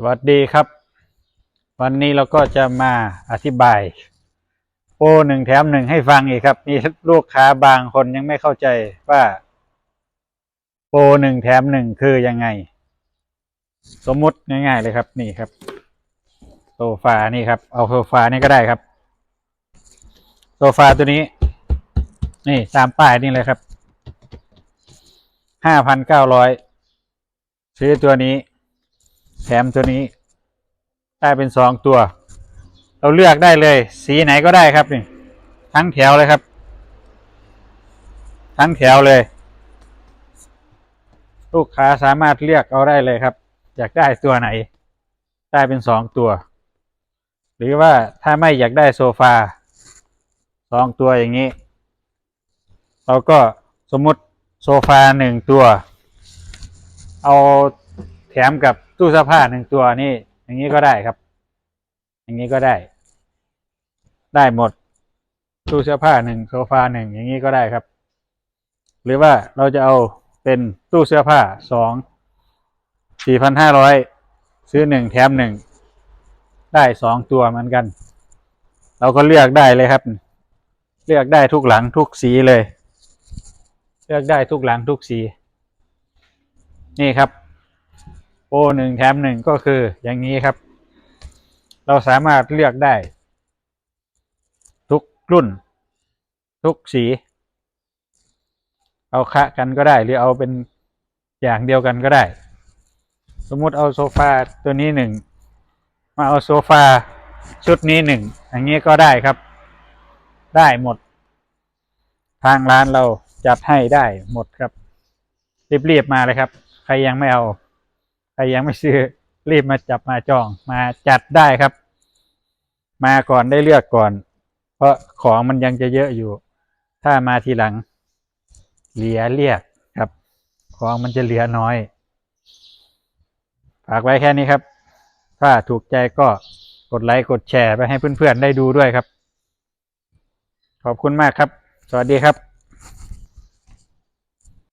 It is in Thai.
สวัสดีครับ วันนี้เราก็จะมาอธิบายโปรหนึ่งแถมหนึ่งให้ฟังอีกครับ มีลูกค้าบางคนยังไม่เข้าใจว่า โปรหนึ่งแถมหนึ่งคือยังไง สมมุติง่ายๆเลยครับ นี่ครับโซฟานี่ครับ เอาโซฟานี่ก็ได้ครับ โซฟาตัวนี้ นี่ตามป้ายนี่เลยครับห้าพันเก้าร้อยซื้อตัวนี้ แถมตัวนี้ ได้เป็นสองตัว เราเลือกได้เลย สีไหนก็ได้ครับนี่ ทั้งแถวเลยครับ ทั้งแถวเลย ลูกค้าสามารถเลือกเอาได้เลยครับ อยากได้ตัวไหน ได้เป็นสองตัว หรือว่าถ้าไม่อยากได้โซฟาสองตัวอย่างนี้ เราก็สมมติโซฟาหนึ่งตัว เอา แถมกับตู้เสื้อผ้าหนึ่งตัวนี่ อย่างนี้ก็ได้ครับ อย่างนี้ก็ได้ ได้หมด ตู้เสื้อผ้าหนึ่งโซฟาหนึ่งอย่างนี้ก็ได้ครับ หรือว่าเราจะเอาเป็นตู้เสื้อผ้าสองสี่พันห้าร้อยซื้อหนึ่งแถมหนึ่งได้สองตัวเหมือนกัน เราก็เลือกได้เลยครับ เลือกได้ทุกหลังทุกสีเลย เลือกได้ทุกหลังทุกสี นี่ครับ โปรหนึ่งแถมหนึ่งก็คืออย่างนี้ครับ เราสามารถเลือกได้ ทุกรุ่น ทุกสี เอาคะกันก็ได้ หรือเอาเป็นอย่างเดียวกันก็ได้ สมมุติเอาโซฟาตัวนี้หนึ่งมาเอาโซฟาชุดนี้หนึ่งอย่างนี้ก็ได้ครับ ได้หมด ทางร้านเราจัดให้ได้หมดครับรีบๆมาเลยครับ ใครยังไม่เอา ครยังไม่ซื้อรีบมาจับมาจองมาจัดได้ครับ มาก่อนได้เลือกก่อน เพราะของมันยังจะเยอะอยู่ ถ้ามาทีหลัง เหลือเรียกครับ ของมันจะเหลือน้อย ฝากไว้แค่นี้ครับ ถ้าถูกใจก็กดไลค์กดแชร์ไปให้เพื่อนๆได้ดูด้วยครับ ขอบคุณมากครับ สวัสดีครับ